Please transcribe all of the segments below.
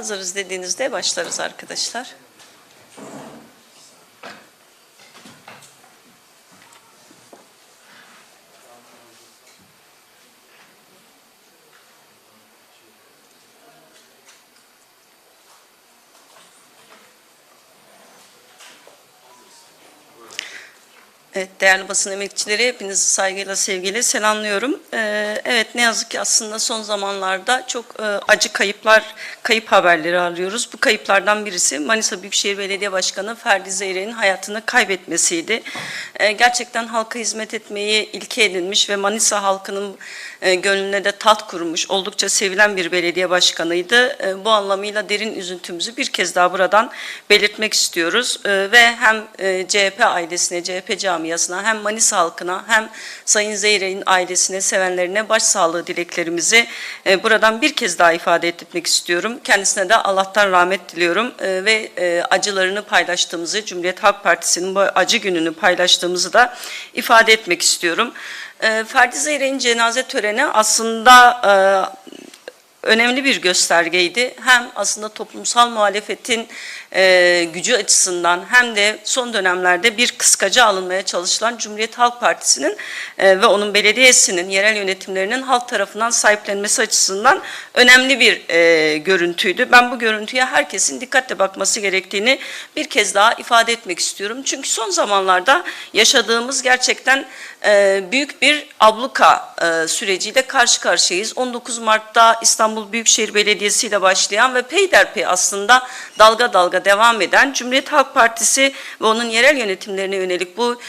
Hazırız dediğinizde başlarız arkadaşlar. Evet, değerli basın emekçileri hepinizi saygıyla, sevgiyle selamlıyorum. Ee, evet, ne yazık ki aslında son zamanlarda çok e, acı kayıplar, kayıp haberleri arıyoruz. Bu kayıplardan birisi Manisa Büyükşehir Belediye Başkanı Ferdi Zeyrek'in hayatını kaybetmesiydi. Ee, gerçekten halka hizmet etmeyi ilke edinmiş ve Manisa halkının e, gönlüne de tat kurmuş, oldukça sevilen bir belediye başkanıydı. E, bu anlamıyla derin üzüntümüzü bir kez daha buradan belirtmek istiyoruz. E, ve hem CHP ailesine, CHP camiasına, hem Manisa halkına, hem Sayın Zeyrek'in ailesine, sevenlerine başsağlığı dileklerimizi buradan bir kez daha ifade etmek istiyorum. Kendisine de Allah'tan rahmet diliyorum ve acılarını paylaştığımızı, Cumhuriyet Halk Partisi'nin bu acı gününü paylaştığımızı da ifade etmek istiyorum. E, Ferdi Zeyrek'in cenaze töreni aslında e, önemli bir göstergeydi. Hem aslında toplumsal muhalefetin e, gücü açısından hem de son dönemlerde bir kıskaca alınmaya çalışılan Cumhuriyet Halk Partisi'nin e, ve onun belediyesinin, yerel yönetimlerinin halk tarafından sahiplenmesi açısından önemli bir görüntüydü. Ben bu görüntüye herkesin dikkatle bakması gerektiğini bir kez daha ifade etmek istiyorum. Çünkü son zamanlarda yaşadığımız gerçekten büyük bir abluka e, süreciyle karşı karşıyayız. 19 Mart'ta İstanbul Büyükşehir Belediyesi ile başlayan ve peyderpey aslında dalga dalga devam eden Cumhuriyet Halk Partisi ve onun yerel yönetimlerine yönelik bu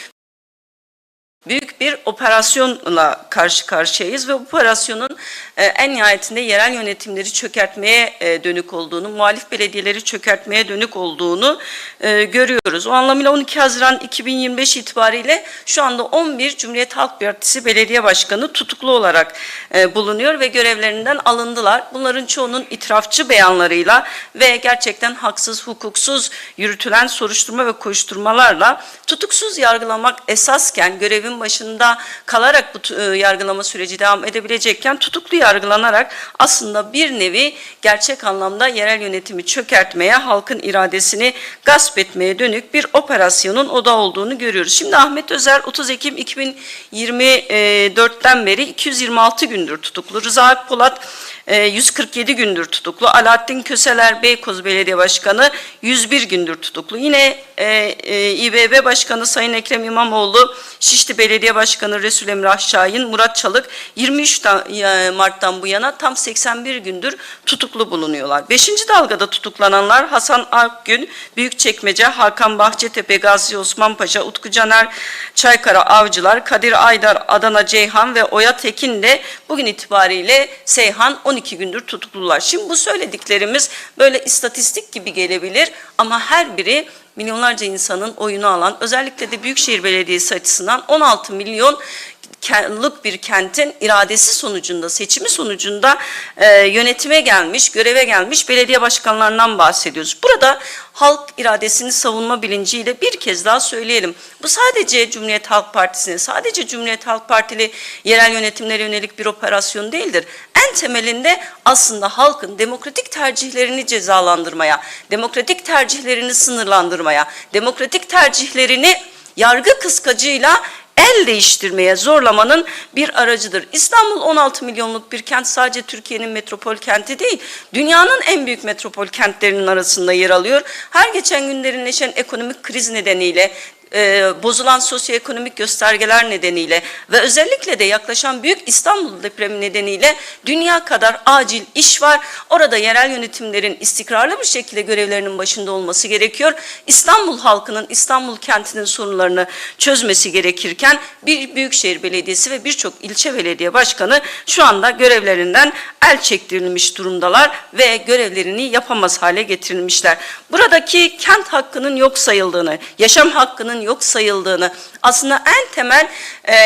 büyük bir operasyonla karşı karşıyayız ve bu operasyonun e, en nihayetinde yerel yönetimleri çökertmeye e, dönük olduğunu, muhalif belediyeleri çökertmeye dönük olduğunu e, görüyoruz. O anlamıyla 12 Haziran 2025 itibariyle şu anda 11 Cumhuriyet Halk Partisi belediye başkanı tutuklu olarak bulunuyor ve görevlerinden alındılar. Bunların çoğunun itirafçı beyanlarıyla ve gerçekten haksız, hukuksuz yürütülen soruşturma ve koşturmalarla tutuksuz yargılamak esasken görevin başında kalarak bu e, yargılama süreci devam edebilecekken tutuklu yargılanarak aslında bir nevi gerçek anlamda yerel yönetimi çökertmeye, halkın iradesini gasp etmeye dönük bir operasyonun oda olduğunu görüyoruz. Şimdi Ahmet Özer 30 Ekim 2024'ten beri 226 gündür tutuklu. Rıza Akpolat e, 147 gündür tutuklu. Alaaddin Köseler Beykoz Belediye Başkanı 101 gündür tutuklu. Yine e, e, İBB Başkanı Sayın Ekrem İmamoğlu, Şişli Belediye Başkanı Resul Emrah Şahin, Murat Çalık 23 ta- e, Mart'tan bu yana tam 81 gündür tutuklu bulunuyorlar. Beşinci dalgada tutuklananlar Hasan Akgün, Büyükçekmece, Hakan Bahçetepe, Gazi Osman Utku Caner, Çaykara Avcılar, Kadir Aydar, Adana Ceyhan ve Oya Tekin de bugün itibariyle Seyhan 12 gündür tutuklular. Şimdi bu söylediklerimiz böyle istatistik gibi gelebilir ama her biri milyonlarca insanın oyunu alan özellikle de Büyükşehir Belediyesi açısından 16 milyon lık bir kentin iradesi sonucunda, seçimi sonucunda e, yönetime gelmiş, göreve gelmiş belediye başkanlarından bahsediyoruz. Burada halk iradesini savunma bilinciyle bir kez daha söyleyelim. Bu sadece Cumhuriyet Halk Partisi'ne, sadece Cumhuriyet Halk Partili yerel yönetimlere yönelik bir operasyon değildir. En temelinde aslında halkın demokratik tercihlerini cezalandırmaya, demokratik tercihlerini sınırlandırmaya, demokratik tercihlerini yargı kıskacıyla el değiştirmeye zorlamanın bir aracıdır. İstanbul 16 milyonluk bir kent sadece Türkiye'nin metropol kenti değil, dünyanın en büyük metropol kentlerinin arasında yer alıyor. Her geçen gün derinleşen ekonomik kriz nedeniyle e, bozulan sosyoekonomik göstergeler nedeniyle ve özellikle de yaklaşan büyük İstanbul depremi nedeniyle dünya kadar acil iş var. Orada yerel yönetimlerin istikrarlı bir şekilde görevlerinin başında olması gerekiyor. İstanbul halkının, İstanbul kentinin sorunlarını çözmesi gerekirken bir büyükşehir belediyesi ve birçok ilçe belediye başkanı şu anda görevlerinden el çektirilmiş durumdalar ve görevlerini yapamaz hale getirilmişler. Buradaki kent hakkının yok sayıldığını, yaşam hakkının yok sayıldığını, aslında en temel e,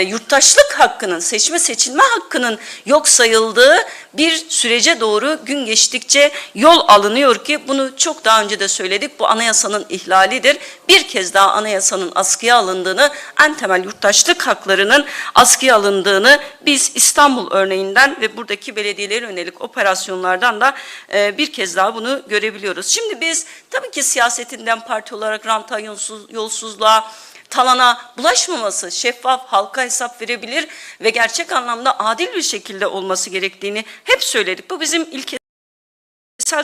yurttaşlık hakkının, seçme seçilme hakkının yok sayıldığı bir sürece doğru gün geçtikçe yol alınıyor ki bunu çok daha önce de söyledik. Bu anayasanın ihlalidir. Bir kez daha anayasanın askıya alındığını, en temel yurttaşlık haklarının askıya alındığını biz İstanbul örneğinden ve buradaki belediyelere yönelik operasyonlardan da e, bir kez daha bunu görebiliyoruz. Şimdi biz tabii ki siyasetinden parti olarak ranta, yolsuz, yolsuzluğa, talana bulaşmaması, şeffaf, halka hesap verebilir ve gerçek anlamda adil bir şekilde olması gerektiğini hep söyledik. Bu bizim ilkesel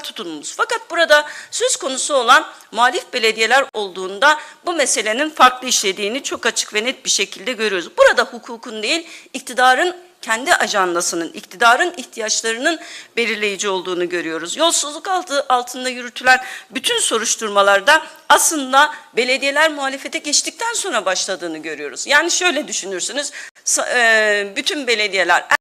tutumumuz. Fakat burada söz konusu olan muhalif belediyeler olduğunda bu meselenin farklı işlediğini çok açık ve net bir şekilde görüyoruz. Burada hukukun değil, iktidarın kendi ajandasının, iktidarın ihtiyaçlarının belirleyici olduğunu görüyoruz. Yolsuzluk altı, altında yürütülen bütün soruşturmalarda aslında belediyeler muhalefete geçtikten sonra başladığını görüyoruz. Yani şöyle düşünürsünüz, e, bütün belediyeler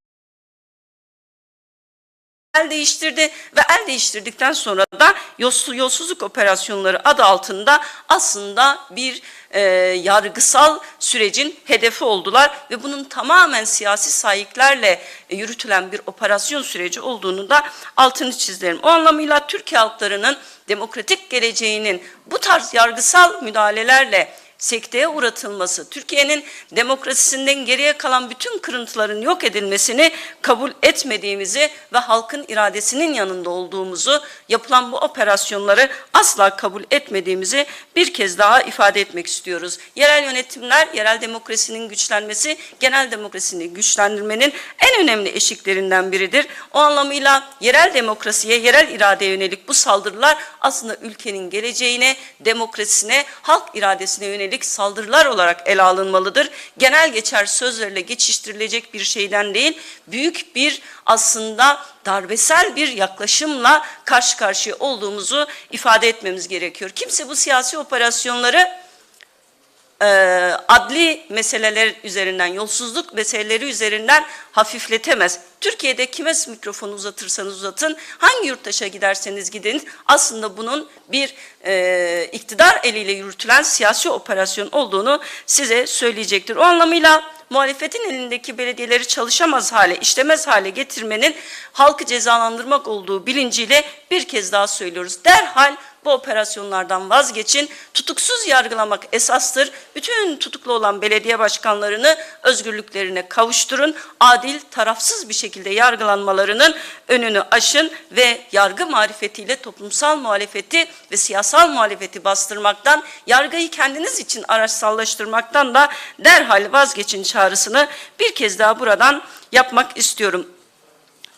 el değiştirdi ve el değiştirdikten sonra da yolsuz, yolsuzluk operasyonları adı altında aslında bir e, yargısal sürecin hedefi oldular ve bunun tamamen siyasi sahiplerle e, yürütülen bir operasyon süreci olduğunu da altını çizerim. O anlamıyla Türkiye halklarının demokratik geleceğinin bu tarz yargısal müdahalelerle sekteye uğratılması, Türkiye'nin demokrasisinden geriye kalan bütün kırıntıların yok edilmesini kabul etmediğimizi ve halkın iradesinin yanında olduğumuzu, yapılan bu operasyonları asla kabul etmediğimizi bir kez daha ifade etmek istiyoruz. Yerel yönetimler, yerel demokrasinin güçlenmesi, genel demokrasini güçlendirmenin en önemli eşiklerinden biridir. O anlamıyla yerel demokrasiye, yerel iradeye yönelik bu saldırılar aslında ülkenin geleceğine, demokrasisine, halk iradesine yönelik saldırılar olarak ele alınmalıdır. Genel geçer sözlerle geçiştirilecek bir şeyden değil, büyük bir aslında darbesel bir yaklaşımla karşı karşıya olduğumuzu ifade etmemiz gerekiyor. Kimse bu siyasi operasyonları e, adli meseleler üzerinden, yolsuzluk meseleleri üzerinden hafifletemez. Türkiye'de kime mikrofonu uzatırsanız uzatın, hangi yurttaşa giderseniz gidin, aslında bunun bir e, iktidar eliyle yürütülen siyasi operasyon olduğunu size söyleyecektir. O anlamıyla muhalefetin elindeki belediyeleri çalışamaz hale, işlemez hale getirmenin halkı cezalandırmak olduğu bilinciyle bir kez daha söylüyoruz. Derhal bu operasyonlardan vazgeçin. Tutuksuz yargılamak esastır. Bütün tutuklu olan belediye başkanlarını özgürlüklerine kavuşturun. Adil, tarafsız bir şekilde yargılanmalarının önünü aşın ve yargı marifetiyle toplumsal muhalefeti ve siyasal muhalefeti bastırmaktan, yargıyı kendiniz için araçsallaştırmaktan da derhal vazgeçin çağrısını bir kez daha buradan yapmak istiyorum.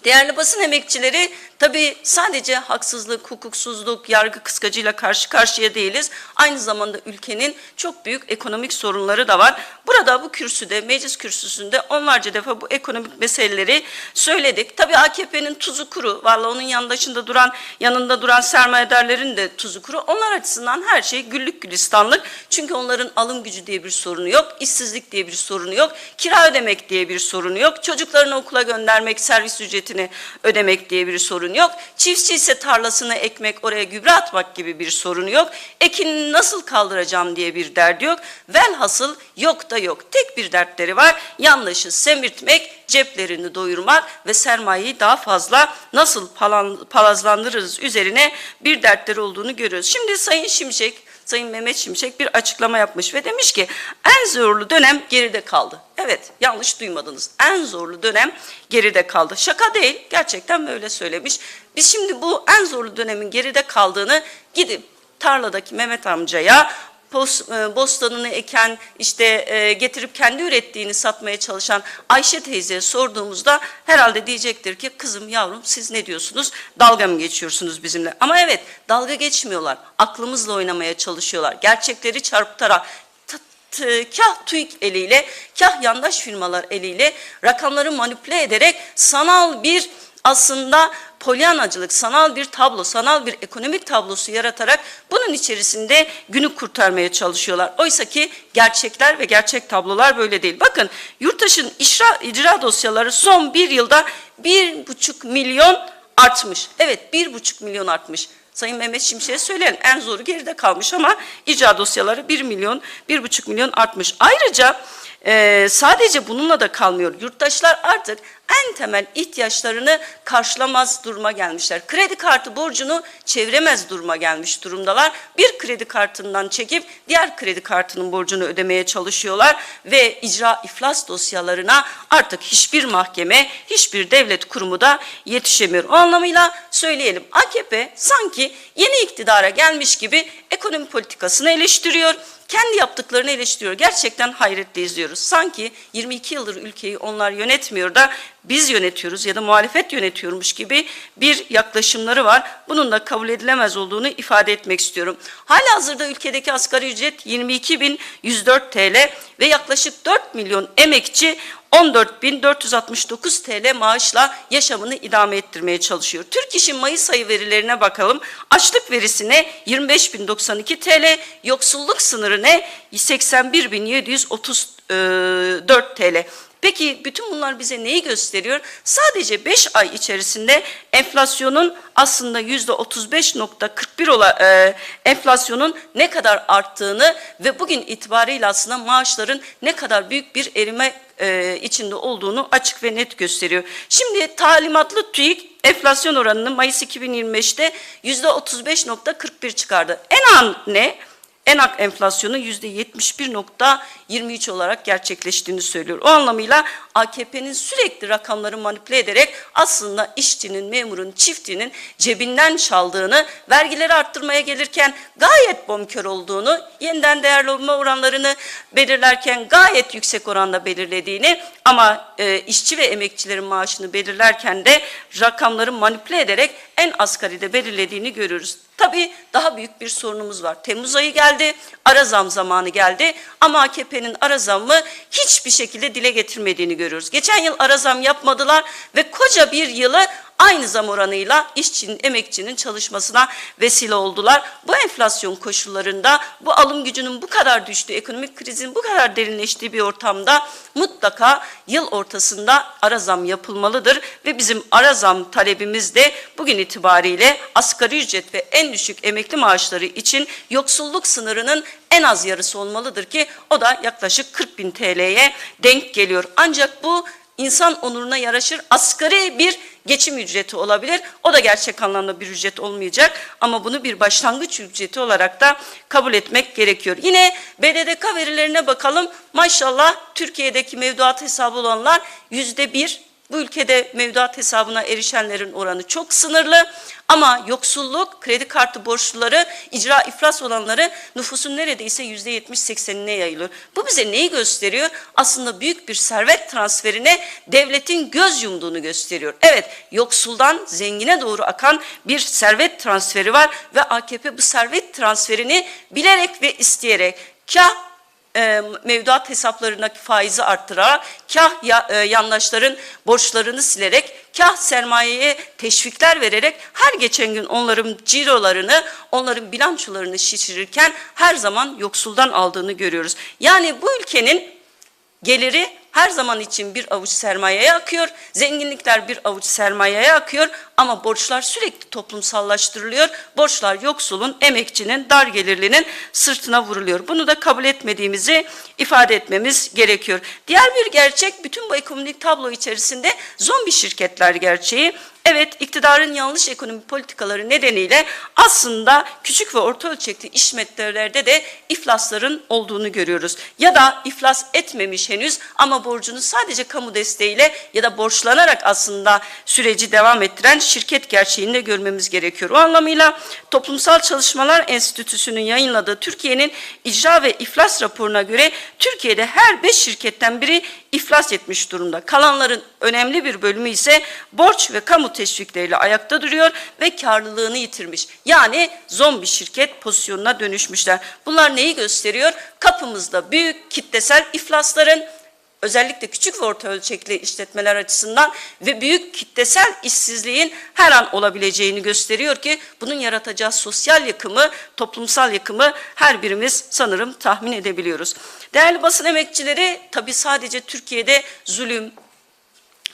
Değerli basın emekçileri tabii sadece haksızlık, hukuksuzluk, yargı kıskacıyla karşı karşıya değiliz. Aynı zamanda ülkenin çok büyük ekonomik sorunları da var. Burada bu kürsüde, meclis kürsüsünde onlarca defa bu ekonomik meseleleri söyledik. Tabii AKP'nin tuzu kuru, vallahi onun yandaşında duran, yanında duran sermayedarların de tuzu kuru. Onlar açısından her şey güllük gülistanlık. Çünkü onların alım gücü diye bir sorunu yok, işsizlik diye bir sorunu yok, kira ödemek diye bir sorunu yok, çocuklarını okula göndermek, servis ücretini ödemek diye bir sorun yok. Çiftçi ise tarlasına ekmek, oraya gübre atmak gibi bir sorunu yok. Ekinini nasıl kaldıracağım diye bir derdi yok. Velhasıl yok da yok. Tek bir dertleri var. Yanlışı semirtmek, ceplerini doyurmak ve sermayeyi daha fazla nasıl palazlandırırız üzerine bir dertleri olduğunu görüyoruz. Şimdi Sayın Şimşek Sayın Mehmet Şimşek bir açıklama yapmış ve demiş ki en zorlu dönem geride kaldı. Evet yanlış duymadınız. En zorlu dönem geride kaldı. Şaka değil gerçekten böyle söylemiş. Biz şimdi bu en zorlu dönemin geride kaldığını gidip tarladaki Mehmet amcaya bostanını eken işte e, getirip kendi ürettiğini satmaya çalışan Ayşe teyzeye sorduğumuzda herhalde diyecektir ki kızım yavrum siz ne diyorsunuz? Dalga mı geçiyorsunuz bizimle? Ama evet dalga geçmiyorlar. Aklımızla oynamaya çalışıyorlar. Gerçekleri çarpıtarak kah TÜİK eliyle kah yandaş firmalar eliyle rakamları manipüle ederek sanal bir aslında polyanacılık, sanal bir tablo, sanal bir ekonomik tablosu yaratarak bunun içerisinde günü kurtarmaya çalışıyorlar. Oysa ki gerçekler ve gerçek tablolar böyle değil. Bakın yurttaşın icra, icra dosyaları son bir yılda bir buçuk milyon artmış. Evet bir buçuk milyon artmış. Sayın Mehmet Şimşek'e söyleyelim. En zoru geride kalmış ama icra dosyaları 1 milyon, 1,5 milyon artmış. Ayrıca e, sadece bununla da kalmıyor. Yurttaşlar artık en temel ihtiyaçlarını karşılamaz duruma gelmişler. Kredi kartı borcunu çeviremez duruma gelmiş durumdalar. Bir kredi kartından çekip diğer kredi kartının borcunu ödemeye çalışıyorlar ve icra iflas dosyalarına artık hiçbir mahkeme, hiçbir devlet kurumu da yetişemiyor. O anlamıyla söyleyelim AKP sanki yeni iktidara gelmiş gibi ekonomi politikasını eleştiriyor kendi yaptıklarını eleştiriyor. Gerçekten hayretle izliyoruz. Sanki 22 yıldır ülkeyi onlar yönetmiyor da biz yönetiyoruz ya da muhalefet yönetiyormuş gibi bir yaklaşımları var. Bunun da kabul edilemez olduğunu ifade etmek istiyorum. Hala hazırda ülkedeki asgari ücret 22.104 TL ve yaklaşık 4 milyon emekçi 14.469 TL maaşla yaşamını idame ettirmeye çalışıyor. Türk İş'in Mayıs ayı verilerine bakalım. Açlık verisine 25.092 TL, yoksulluk sınırı ne? 81.734 TL. Peki bütün bunlar bize neyi gösteriyor? Sadece 5 ay içerisinde enflasyonun aslında yüzde 35.41 olan e, enflasyonun ne kadar arttığını ve bugün itibariyle aslında maaşların ne kadar büyük bir erime e, içinde olduğunu açık ve net gösteriyor. Şimdi talimatlı TÜİK enflasyon oranını Mayıs 2025'te yüzde 35.41 çıkardı. En an ne? Enak enflasyonu yüzde 71.23 olarak gerçekleştiğini söylüyor. O anlamıyla AKP'nin sürekli rakamları manipüle ederek aslında işçinin, memurun, çiftinin cebinden çaldığını, vergileri arttırmaya gelirken gayet bonkör olduğunu, yeniden değerlenme oranlarını belirlerken gayet yüksek oranda belirlediğini ama e, işçi ve emekçilerin maaşını belirlerken de rakamları manipüle ederek en asgaride belirlediğini görüyoruz. Tabii daha büyük bir sorunumuz var. Temmuz ayı geldi, ara zam zamanı geldi ama AKP'nin ara zammı hiçbir şekilde dile getirmediğini görüyoruz. Geçen yıl ara zam yapmadılar ve koca bir yılı aynı zam oranıyla işçinin, emekçinin çalışmasına vesile oldular. Bu enflasyon koşullarında, bu alım gücünün bu kadar düştüğü, ekonomik krizin bu kadar derinleştiği bir ortamda mutlaka yıl ortasında ara zam yapılmalıdır ve bizim ara zam talebimiz de bugün itibariyle asgari ücret ve en düşük emekli maaşları için yoksulluk sınırının en az yarısı olmalıdır ki o da yaklaşık 40 bin TL'ye denk geliyor. Ancak bu insan onuruna yaraşır asgari bir geçim ücreti olabilir. O da gerçek anlamda bir ücret olmayacak ama bunu bir başlangıç ücreti olarak da kabul etmek gerekiyor. Yine BDDK verilerine bakalım. Maşallah Türkiye'deki mevduat hesabı olanlar yüzde bir bu ülkede mevduat hesabına erişenlerin oranı çok sınırlı ama yoksulluk, kredi kartı borçluları, icra iflas olanları nüfusun neredeyse yüzde yetmiş seksenine yayılıyor. Bu bize neyi gösteriyor? Aslında büyük bir servet transferine devletin göz yumduğunu gösteriyor. Evet, yoksuldan zengine doğru akan bir servet transferi var ve AKP bu servet transferini bilerek ve isteyerek kah e, mevduat hesaplarındaki faizi arttırarak, kah ya, e, yandaşların borçlarını silerek, kah sermayeye teşvikler vererek her geçen gün onların cirolarını, onların bilançolarını şişirirken her zaman yoksuldan aldığını görüyoruz. Yani bu ülkenin geliri her zaman için bir avuç sermayeye akıyor. Zenginlikler bir avuç sermayeye akıyor ama borçlar sürekli toplumsallaştırılıyor. Borçlar yoksulun, emekçinin, dar gelirlinin sırtına vuruluyor. Bunu da kabul etmediğimizi ifade etmemiz gerekiyor. Diğer bir gerçek bütün bu ekonomik tablo içerisinde zombi şirketler gerçeği. Evet iktidarın yanlış ekonomi politikaları nedeniyle aslında küçük ve orta ölçekli işletmelerde de iflasların olduğunu görüyoruz. Ya da iflas etmemiş henüz ama borcunu sadece kamu desteğiyle ya da borçlanarak aslında süreci devam ettiren şirket gerçeğini de görmemiz gerekiyor. O anlamıyla Toplumsal Çalışmalar Enstitüsü'nün yayınladığı Türkiye'nin icra ve iflas raporuna göre Türkiye'de her beş şirketten biri iflas etmiş durumda. Kalanların önemli bir bölümü ise borç ve kamu teşvikleriyle ayakta duruyor ve karlılığını yitirmiş. Yani zombi şirket pozisyonuna dönüşmüşler. Bunlar neyi gösteriyor? Kapımızda büyük kitlesel iflasların özellikle küçük ve orta ölçekli işletmeler açısından ve büyük kitlesel işsizliğin her an olabileceğini gösteriyor ki bunun yaratacağı sosyal yıkımı, toplumsal yıkımı her birimiz sanırım tahmin edebiliyoruz. Değerli basın emekçileri tabii sadece Türkiye'de zulüm,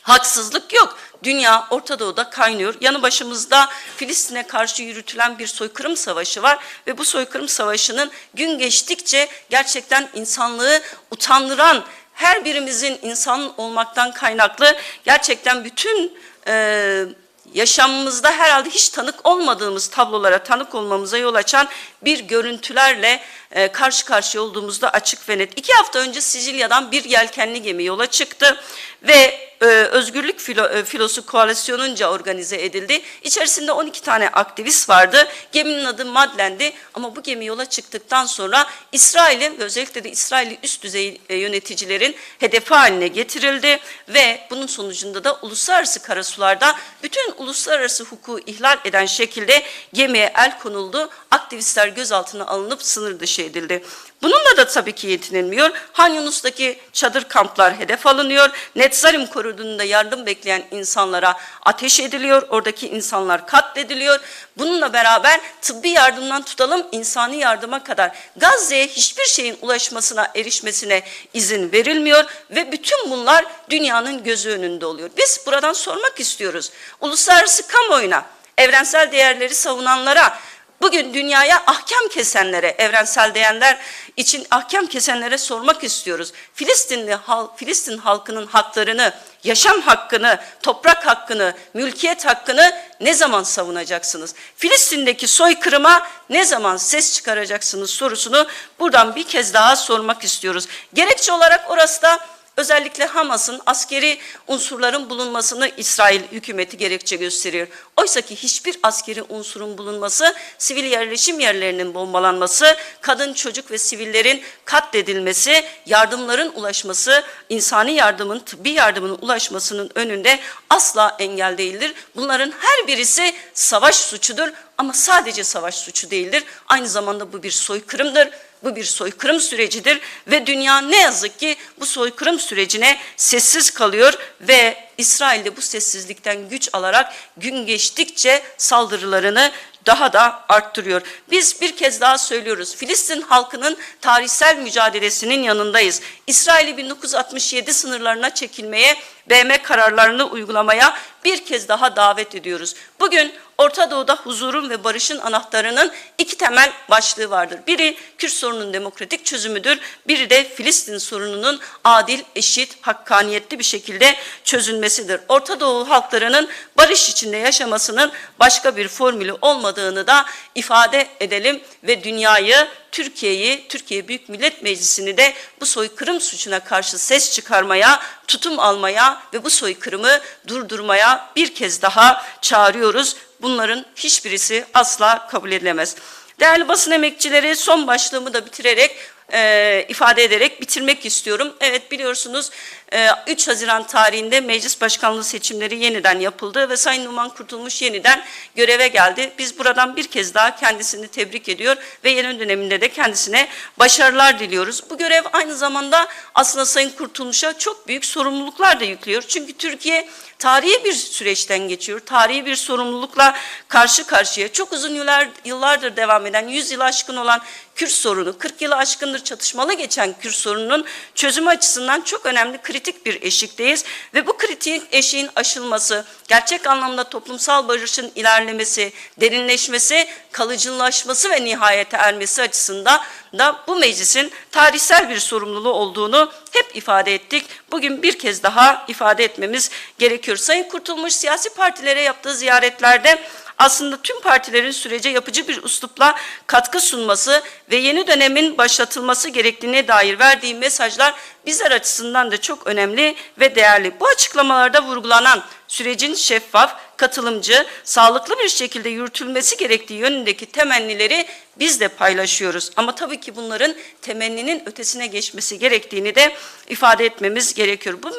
haksızlık yok. Dünya Orta Doğu'da kaynıyor. Yanı başımızda Filistin'e karşı yürütülen bir soykırım savaşı var ve bu soykırım savaşının gün geçtikçe gerçekten insanlığı utandıran her birimizin insan olmaktan kaynaklı gerçekten bütün e, yaşamımızda herhalde hiç tanık olmadığımız tablolara tanık olmamıza yol açan bir görüntülerle e, karşı karşıya olduğumuzda açık ve net. İki hafta önce Sicilya'dan bir yelkenli gemi yola çıktı ve e, Özgürlük Filo, e, Filosu Koalisyonunca organize edildi. İçerisinde 12 tane aktivist vardı. Geminin adı Madlen'di ama bu gemi yola çıktıktan sonra İsrail'in ve özellikle de İsrail'i üst düzey e, yöneticilerin hedefi haline getirildi ve bunun sonucunda da uluslararası karasularda bütün uluslararası hukuku ihlal eden şekilde gemiye el konuldu. Aktivistler gözaltına alınıp sınır dışı edildi. Bununla da tabii ki yetinilmiyor. Han Yunus'taki çadır kamplar hedef alınıyor. Netzarim koridorunda yardım bekleyen insanlara ateş ediliyor. Oradaki insanlar katlediliyor. Bununla beraber tıbbi yardımdan tutalım insani yardıma kadar Gazze'ye hiçbir şeyin ulaşmasına, erişmesine izin verilmiyor ve bütün bunlar dünyanın gözü önünde oluyor. Biz buradan sormak istiyoruz. Uluslararası kamuoyuna, evrensel değerleri savunanlara, Bugün dünyaya ahkam kesenlere, evrensel değerler için ahkam kesenlere sormak istiyoruz. Filistinli halk, Filistin halkının haklarını, yaşam hakkını, toprak hakkını, mülkiyet hakkını ne zaman savunacaksınız? Filistin'deki soykırıma ne zaman ses çıkaracaksınız sorusunu buradan bir kez daha sormak istiyoruz. Gerekçe olarak orası da Özellikle Hamas'ın askeri unsurların bulunmasını İsrail hükümeti gerekçe gösteriyor. Oysa ki hiçbir askeri unsurun bulunması, sivil yerleşim yerlerinin bombalanması, kadın, çocuk ve sivillerin katledilmesi, yardımların ulaşması, insani yardımın, tıbbi yardımın ulaşmasının önünde asla engel değildir. Bunların her birisi savaş suçudur ama sadece savaş suçu değildir. Aynı zamanda bu bir soykırımdır. Bu bir soykırım sürecidir ve dünya ne yazık ki bu soykırım sürecine sessiz kalıyor ve İsrail de bu sessizlikten güç alarak gün geçtikçe saldırılarını daha da arttırıyor. Biz bir kez daha söylüyoruz. Filistin halkının tarihsel mücadelesinin yanındayız. İsrail'i 1967 sınırlarına çekilmeye, BM kararlarını uygulamaya bir kez daha davet ediyoruz. Bugün Orta Doğu'da huzurun ve barışın anahtarının iki temel başlığı vardır. Biri Kürt sorunun demokratik çözümüdür. Biri de Filistin sorununun adil, eşit, hakkaniyetli bir şekilde çözülmesidir. Orta Doğu halklarının barış içinde yaşamasının başka bir formülü olmadığını da ifade edelim ve dünyayı Türkiye'yi, Türkiye Büyük Millet Meclisi'ni de bu soykırım suçuna karşı ses çıkarmaya, tutum almaya ve bu soykırımı durdurmaya bir kez daha çağırıyoruz. Bunların hiçbirisi asla kabul edilemez. Değerli basın emekçileri son başlığımı da bitirerek e, ifade ederek bitirmek istiyorum. Evet biliyorsunuz e, 3 Haziran tarihinde meclis başkanlığı seçimleri yeniden yapıldı ve Sayın Numan Kurtulmuş yeniden göreve geldi. Biz buradan bir kez daha kendisini tebrik ediyor ve yeni döneminde de kendisine başarılar diliyoruz. Bu görev aynı zamanda aslında Sayın Kurtulmuş'a çok büyük sorumluluklar da yüklüyor. Çünkü Türkiye tarihi bir süreçten geçiyor. Tarihi bir sorumlulukla karşı karşıya. Çok uzun yıllar, yıllardır devam eden, 100 yıl aşkın olan Kürt sorunu, 40 yılı aşkındır çatışmalı geçen Kürt sorununun çözümü açısından çok önemli kritik bir eşikteyiz. Ve bu kritik eşiğin aşılması, gerçek anlamda toplumsal barışın ilerlemesi, derinleşmesi, kalıcılaşması ve nihayete ermesi açısından da bu meclisin tarihsel bir sorumluluğu olduğunu hep ifade ettik. Bugün bir kez daha ifade etmemiz gerekiyor. Sayın Kurtulmuş siyasi partilere yaptığı ziyaretlerde aslında tüm partilerin sürece yapıcı bir üslupla katkı sunması ve yeni dönemin başlatılması gerektiğine dair verdiği mesajlar bizler açısından da çok önemli ve değerli. Bu açıklamalarda vurgulanan sürecin şeffaf, katılımcı, sağlıklı bir şekilde yürütülmesi gerektiği yönündeki temennileri biz de paylaşıyoruz. Ama tabii ki bunların temenninin ötesine geçmesi gerektiğini de ifade etmemiz gerekiyor. Bu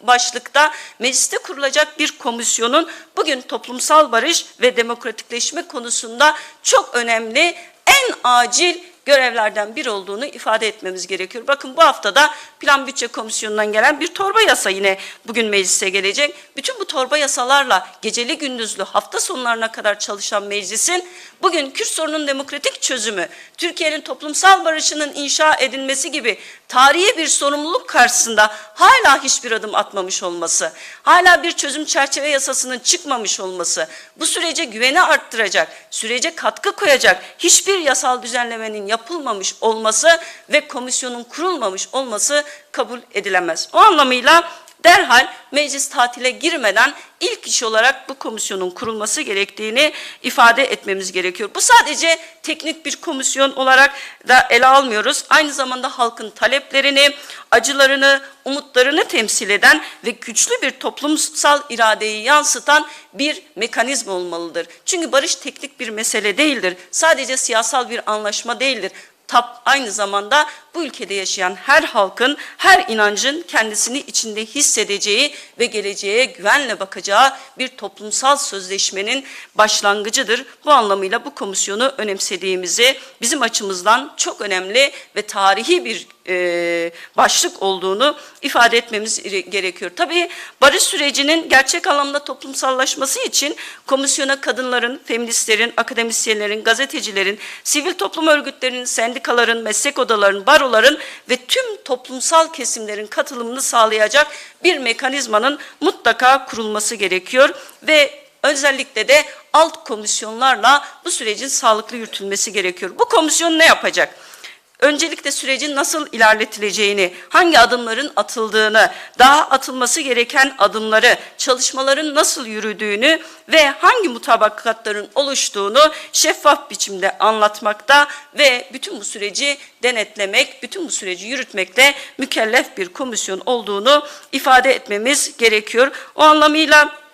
başlıkta mecliste kurulacak bir komisyonun bugün toplumsal barış ve demokratikleşme konusunda çok önemli, en acil görevlerden biri olduğunu ifade etmemiz gerekiyor. Bakın bu haftada Plan Bütçe Komisyonu'ndan gelen bir torba yasa yine bugün meclise gelecek. Bütün bu torba yasalarla geceli gündüzlü hafta sonlarına kadar çalışan meclisin bugün Kürt sorunun demokratik çözümü, Türkiye'nin toplumsal barışının inşa edilmesi gibi tarihi bir sorumluluk karşısında hala hiçbir adım atmamış olması, hala bir çözüm çerçeve yasasının çıkmamış olması, bu sürece güveni arttıracak, sürece katkı koyacak hiçbir yasal düzenlemenin yapılmamış olması ve komisyonun kurulmamış olması kabul edilemez. O anlamıyla derhal meclis tatile girmeden ilk iş olarak bu komisyonun kurulması gerektiğini ifade etmemiz gerekiyor. Bu sadece teknik bir komisyon olarak da ele almıyoruz. Aynı zamanda halkın taleplerini, acılarını, umutlarını temsil eden ve güçlü bir toplumsal iradeyi yansıtan bir mekanizma olmalıdır. Çünkü barış teknik bir mesele değildir. Sadece siyasal bir anlaşma değildir tap aynı zamanda bu ülkede yaşayan her halkın, her inancın kendisini içinde hissedeceği ve geleceğe güvenle bakacağı bir toplumsal sözleşmenin başlangıcıdır. Bu anlamıyla bu komisyonu önemsediğimizi, bizim açımızdan çok önemli ve tarihi bir e, başlık olduğunu ifade etmemiz gerekiyor. Tabii barış sürecinin gerçek anlamda toplumsallaşması için komisyona kadınların, feministlerin, akademisyenlerin, gazetecilerin, sivil toplum örgütlerinin, sendikaların, meslek odalarının, baroların ve tüm toplumsal kesimlerin katılımını sağlayacak bir mekanizmanın mutlaka kurulması gerekiyor ve özellikle de alt komisyonlarla bu sürecin sağlıklı yürütülmesi gerekiyor. Bu komisyon ne yapacak? Öncelikle sürecin nasıl ilerletileceğini, hangi adımların atıldığını, daha atılması gereken adımları, çalışmaların nasıl yürüdüğünü ve hangi mutabakatların oluştuğunu şeffaf biçimde anlatmakta ve bütün bu süreci denetlemek, bütün bu süreci yürütmekte mükellef bir komisyon olduğunu ifade etmemiz gerekiyor. O anlamıyla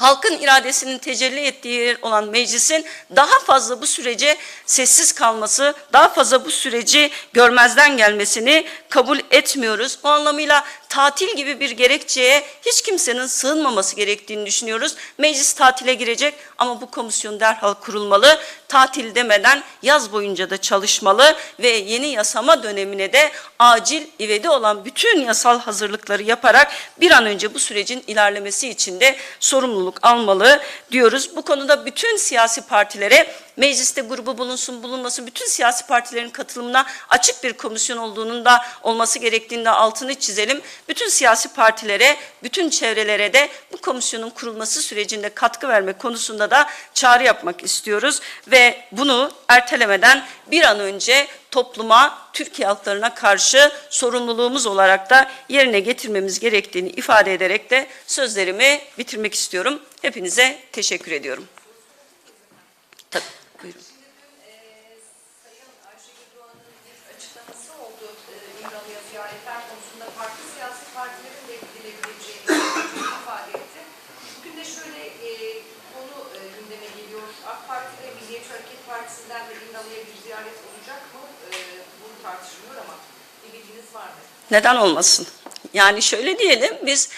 halkın iradesinin tecelli ettiği olan meclisin daha fazla bu sürece sessiz kalması, daha fazla bu süreci görmezden gelmesini kabul etmiyoruz. O anlamıyla tatil gibi bir gerekçeye hiç kimsenin sığınmaması gerektiğini düşünüyoruz. Meclis tatile girecek ama bu komisyon derhal kurulmalı. Tatil demeden yaz boyunca da çalışmalı ve yeni yasama dönemine de acil ivedi olan bütün yasal hazırlıkları yaparak bir an önce bu sürecin ilerlemesi için de sorumluluk almalı diyoruz. Bu konuda bütün siyasi partilere mecliste grubu bulunsun bulunmasın bütün siyasi partilerin katılımına açık bir komisyon olduğunun da olması gerektiğinde altını çizelim. Bütün siyasi partilere, bütün çevrelere de bu komisyonun kurulması sürecinde katkı verme konusunda da çağrı yapmak istiyoruz ve bunu ertelemeden bir an önce topluma, Türkiye halklarına karşı sorumluluğumuz olarak da yerine getirmemiz gerektiğini ifade ederek de sözlerimi bitirmek istiyorum. Hepinize teşekkür ediyorum. Tabii, buyurun. Sayın Ayşegül Doğan'ın bir açıklaması oldu e, İmralı'ya ziyaretler konusunda farklı siyasi partilerin de gidilebileceğini ifade etti. Bugün de şöyle e, konu e, gündeme geliyor. AK Parti ve Milliyetçi Hareket Partisi'nden de İmralı'ya bir ziyaret olacak mı? E, bunu tartışılıyor ama bir bilginiz var mı? Neden olmasın? Yani şöyle diyelim biz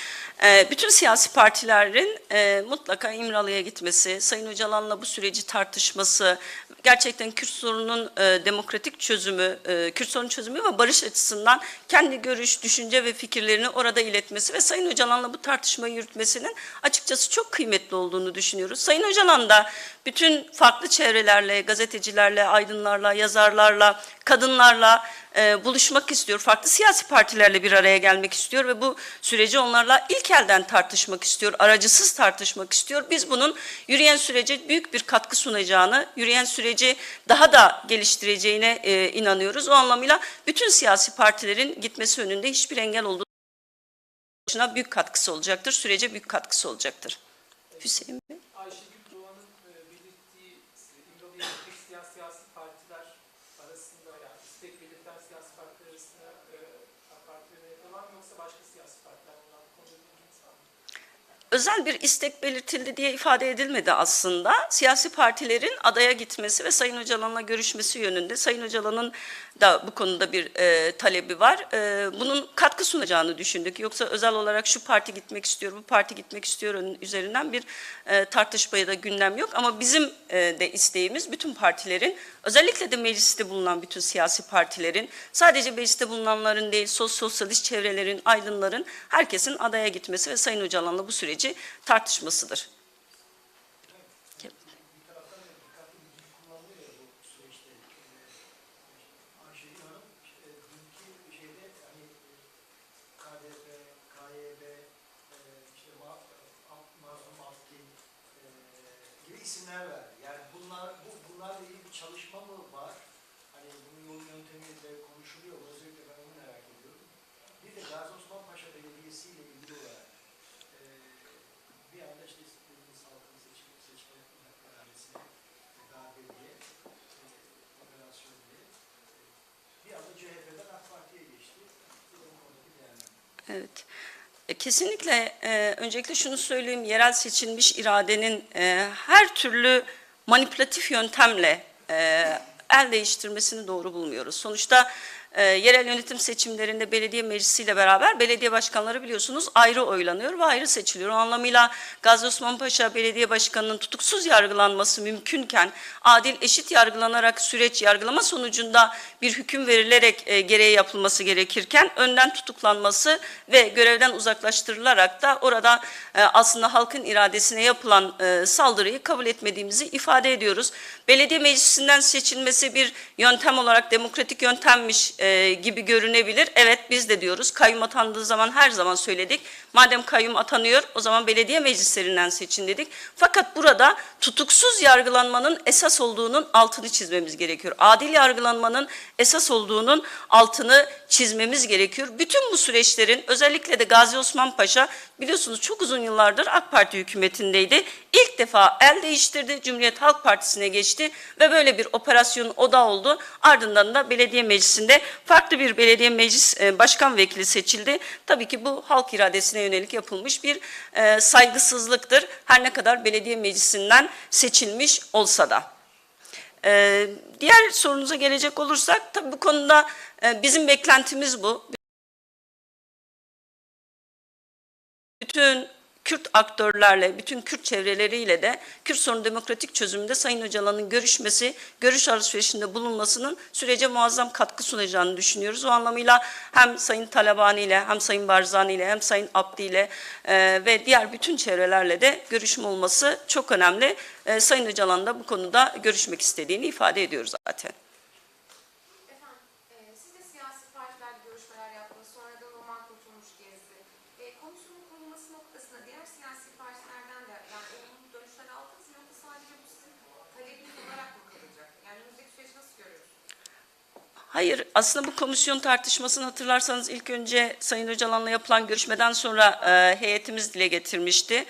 e, bütün siyasi partilerin e, mutlaka İmralı'ya gitmesi, Sayın Öcalan'la bu süreci tartışması, gerçekten Kürt sorununun e, demokratik çözümü, Kürt sorunun çözümü ve barış açısından kendi görüş, düşünce ve fikirlerini orada iletmesi ve Sayın Öcalan'la bu tartışmayı yürütmesinin açıkçası çok kıymetli olduğunu düşünüyoruz. Sayın Öcalan da bütün farklı çevrelerle, gazetecilerle, aydınlarla, yazarlarla, kadınlarla e, buluşmak istiyor. Farklı siyasi partilerle bir araya gelmek istiyor ve bu süreci onlarla ilk elden tartışmak istiyor. Aracısız tartışmak istiyor. Biz bunun yürüyen sürece büyük bir katkı sunacağını, yürüyen süreci daha da geliştireceğine e, inanıyoruz. O anlamıyla bütün siyasi partilerin gitmesi önünde hiçbir engel olduğu büyük katkısı olacaktır. Sürece büyük katkısı olacaktır. Hüseyin Bey. Ayşegül Doğan'ın e, belirttiği e, İmralı'ya gitmek isteyen siyasi partiler arasında yani istek belirten siyasi partiler arasında e, AK Parti ve MHP var mı yoksa başka siyasi partiler mi var? Bu konuda bilginiz var mı? Özel bir istek belirtildi diye ifade edilmedi aslında. Siyasi partilerin adaya gitmesi ve Sayın Öcalan'la görüşmesi yönünde Sayın Öcalan'ın da bu konuda bir e, talebi var. E, bunun katkı sunacağını düşündük. Yoksa özel olarak şu parti gitmek istiyor, bu parti gitmek istiyor üzerinden bir e, tartışmaya da gündem yok. Ama bizim e, de isteğimiz bütün partilerin, özellikle de mecliste bulunan bütün siyasi partilerin, sadece mecliste bulunanların değil, sos sosyalist çevrelerin, aydınların, herkesin adaya gitmesi ve Sayın Öcalan'la bu süreci tartışmasıdır. bir taraftan da dikkatli bir dil kullanılıyor ya bu süreçte. Ee, Ayşegül Hanım işte dünkü şeyde hani e, KDP, KYB, e, işte Ma, Ab- Mazlum Abdin e, gibi isimler verdi. Yani bunlar bu bunlarla ilgili bir çalışma mı var? Hani bunun yolu yöntemi de konuşuluyor. mu? Özellikle ben onu merak ediyorum. Bir de Gazi Osman Paşa Belediyesi ile ilgili olarak e, bir anda işte istediğimiz halkın seçim, seçme iradesine darbe diye, e, operasyon diye, e, bir anda CHP'den AK Parti'ye geçti. Bu da bu konudaki değerlendirme. Evet. E, Kesinlikle e, öncelikle şunu söyleyeyim, yerel seçilmiş iradenin e, her türlü manipülatif yöntemle e, el değiştirmesini doğru bulmuyoruz. Sonuçta e, yerel yönetim seçimlerinde belediye meclisiyle beraber belediye başkanları biliyorsunuz ayrı oylanıyor ve ayrı seçiliyor. O anlamıyla Gazi Osman Paşa Belediye Başkanı'nın tutuksuz yargılanması mümkünken adil eşit yargılanarak süreç yargılama sonucunda bir hüküm verilerek e, gereği yapılması gerekirken önden tutuklanması ve görevden uzaklaştırılarak da orada e, aslında halkın iradesine yapılan e, saldırıyı kabul etmediğimizi ifade ediyoruz. Belediye meclisinden seçilmesi bir yöntem olarak demokratik yöntemmiş e, gibi görünebilir. Evet biz de diyoruz kayyum atandığı zaman her zaman söyledik. Madem kayyum atanıyor o zaman belediye meclislerinden seçin dedik. Fakat burada tutuksuz yargılanmanın esas olduğunun altını çizmemiz gerekiyor. Adil yargılanmanın esas olduğunun altını çizmemiz gerekiyor. Bütün bu süreçlerin özellikle de Gazi Osman Paşa biliyorsunuz çok uzun yıllardır AK Parti hükümetindeydi. İlk defa el değiştirdi, Cumhuriyet Halk Partisi'ne geçti ve böyle bir operasyon oda oldu. Ardından da belediye meclisinde farklı bir belediye meclis e, başkan vekili seçildi. Tabii ki bu halk iradesine yönelik yapılmış bir e, saygısızlıktır. Her ne kadar belediye meclisinden seçilmiş olsa da. Ee, diğer sorunuza gelecek olursak tabii bu konuda e, bizim beklentimiz bu. Bütün Kürt aktörlerle, bütün Kürt çevreleriyle de Kürt sorunu demokratik çözümünde Sayın Öcalan'ın görüşmesi, görüş alışverişinde bulunmasının sürece muazzam katkı sunacağını düşünüyoruz. O anlamıyla hem Sayın Talabani ile, hem Sayın Barzani ile, hem Sayın Abdi ile e, ve diğer bütün çevrelerle de görüşme olması çok önemli. E, Sayın Öcalan da bu konuda görüşmek istediğini ifade ediyoruz zaten. Efendim, e, siz de siyasi partilerle görüşmeler yaptınız. Sonradan Roman Kurtulmuş gezdi. E, komisyonun kurulması noktasında diğer siyasi partilerden de yani olumlu dönüşler aldınız mı yoksa sadece bu sizin talebiniz olarak mı kalacak? Yani önümüzdeki süreci nasıl görüyorsunuz? Hayır, aslında bu komisyon tartışmasını hatırlarsanız ilk önce Sayın Öcalan'la yapılan görüşmeden sonra e, heyetimiz dile getirmişti.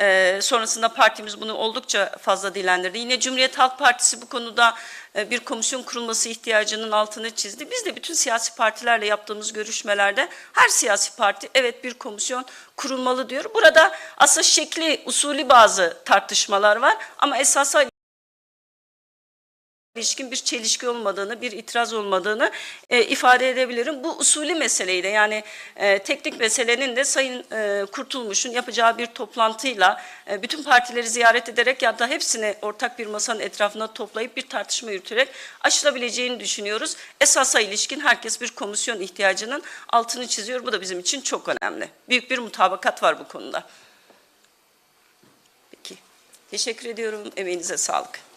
E, sonrasında partimiz bunu oldukça fazla dilendirdi. Yine Cumhuriyet Halk Partisi bu konuda e, bir komisyon kurulması ihtiyacının altını çizdi. Biz de bütün siyasi partilerle yaptığımız görüşmelerde her siyasi parti evet bir komisyon kurulmalı diyor. Burada aslında şekli, usulü bazı tartışmalar var ama esasa ilişkin bir çelişki olmadığını, bir itiraz olmadığını e, ifade edebilirim. Bu usulü meseleyi de yani e, teknik meselenin de Sayın e, Kurtulmuş'un yapacağı bir toplantıyla e, bütün partileri ziyaret ederek ya da hepsini ortak bir masanın etrafına toplayıp bir tartışma yürüterek aşılabileceğini düşünüyoruz. Esasa ilişkin herkes bir komisyon ihtiyacının altını çiziyor. Bu da bizim için çok önemli. Büyük bir mutabakat var bu konuda. Peki. Teşekkür ediyorum. Emeğinize sağlık.